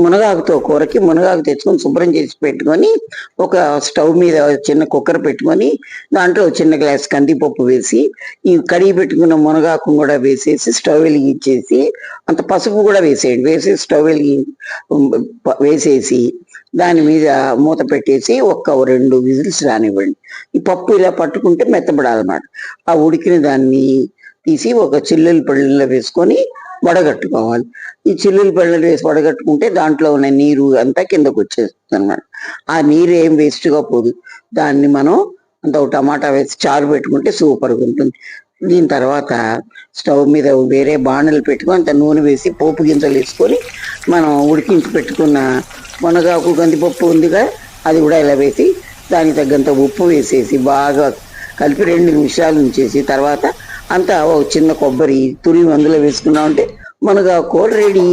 మునగాకుతో కూరకి మునగాకు తెచ్చుకొని శుభ్రం చేసి పెట్టుకొని ఒక స్టవ్ మీద చిన్న కుక్కర్ పెట్టుకొని దాంట్లో చిన్న గ్లాస్ కందిపప్పు వేసి ఈ కడిగి పెట్టుకున్న మునగాకు కూడా వేసేసి స్టవ్ వెలిగించేసి అంత పసుపు కూడా వేసేయండి. వేసి స్టవ్ వెలిగి వేసేసి దాని మీద మూత పెట్టేసి ఒక్క రెండు విజిల్స్ రానివ్వండి. ఈ పప్పు ఇలా పట్టుకుంటే మెత్తబడాలన్నమాట. ఆ ఉడికిన దాన్ని తీసి ఒక చిల్లుల పళ్ళల్లో వేసుకొని వడగట్టుకోవాలి. ఈ చిల్లులు పళ్ళలు వేసి వడగట్టుకుంటే దాంట్లో ఉన్న నీరు అంతా కిందకు వచ్చేస్తుంది అనమాట ఆ నీరు ఏం వేస్ట్గా పోదు. దాన్ని మనం అంత టమాటా వేసి చారు పెట్టుకుంటే సూపర్గా ఉంటుంది. దీని తర్వాత స్టవ్ మీద వేరే బాణలు పెట్టుకొని అంత నూనె వేసి పోపు గింజలు వేసుకొని మనం ఉడికించి పెట్టుకున్న మునగాకు కందిపప్పు ఉందిగా అది కూడా ఇలా వేసి దానికి తగ్గంత ఉప్పు వేసేసి బాగా కలిపి రెండు నిమిషాలు ఉంచేసి తర్వాత అంతా ఒక చిన్న కొబ్బరి తురి అందులో వేసుకున్నామంటే మనగా కోల్ రెడీ